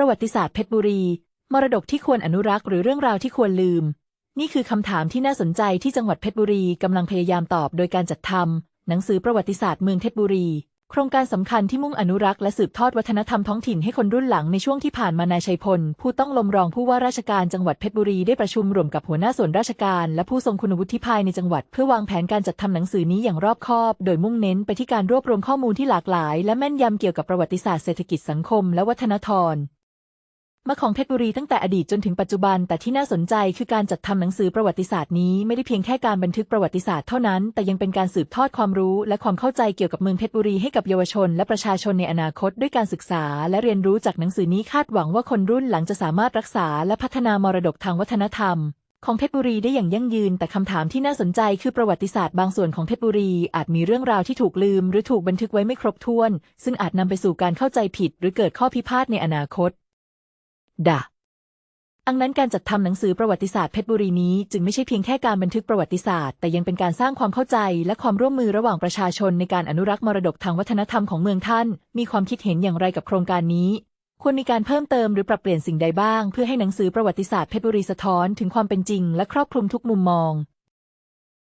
ประวัติศาสตร์เพชรบุรี มรดกที่ควรอนุรักษ์หรือเรื่องราวที่ควรลืม นี่คือคำถามที่น่าสนใจที่จังหวัดเพชรบุรีกำลังพยายามตอบโดยการจัดทำหนังสือประวัติศาสตร์เมืองเพชรบุรี โครงการสำคัญที่มุ่งอนุรักษ์และสืบทอดวัฒนธรรมท้องถิ่นให้คนรุ่นหลังในช่วงที่ผ่านมานายชัยพล ผู้ต้องลมรองผู้ว่าราชการจังหวัดเพชรบุรีได้ประชุมร่วมกับหัวหน้าส่วนราชการ และผู้ทรงคุณวุฒิภายในจังหวัด เพื่อวางแผนการจัดทำหนังสือนี้อย่างรอบคอบ โดยมุ่งเน้นไปที่การรวบรวมข้อมูลที่หลากหลาย และแม่นยำเกี่ยวกับประวัติศาสตร์เศรษฐกิจสังคมและวัฒนธรรม มาของเพชรบุรีตั้งแต่อดีตจนถึงปัจจุบัน แต่ที่น่าสนใจคือการจัดทำหนังสือประวัติศาสตร์นี้ไม่ได้เพียงแค่การบันทึกประวัติศาสตร์เท่านั้น แต่ยังเป็นการสืบทอดความรู้ และความเข้าใจเกี่ยวกับเมืองเพชรบุรีให้กับเยาวชน และประชาชนในอนาคตด้วยการศึกษา และเรียนรู้จากหนังสือนี้คาดหวังว่าคนรุ่นหลังจะสามารถรักษา และพัฒนามรดกทางวัฒนธรรมของเพชรบุรีได้อย่างยั่งยืน แต่คำถามที่น่าสนใจคือประวัติศาสตร์บางส่วนของเพชรบุรี อาจมีเรื่องราวที่ถูกลืม หรือถูกบันทึกไว้ไม่ครบถ้วน ซึ่งอาจนำไปสู่การเข้าใจผิด หรือเกิดข้อพิพาทในอนาคต ดะอังนั้นการจัดทำหนังสือประวัติศาสตร์เพชรบุรีนี้จึงไม่ใช่เพียงแค่การบันทึกประวัติศาสตร์ แต่ยังเป็นการสร้างความเข้าใจและความร่วมมือระหว่างประชาชนในการอนุรักษ์มรดกทางวัฒนธรรมของเมืองท่าน มีความคิดเห็นอย่างไรกับโครงการนี้ ควรมีการเพิ่มเติมหรือปรับเปลี่ยนสิ่งใดบ้าง เพื่อให้หนังสือประวัติศาสตร์เพชรบุรีสะท้อนถึงความเป็นจริงและครอบคลุมทุกมุมมอง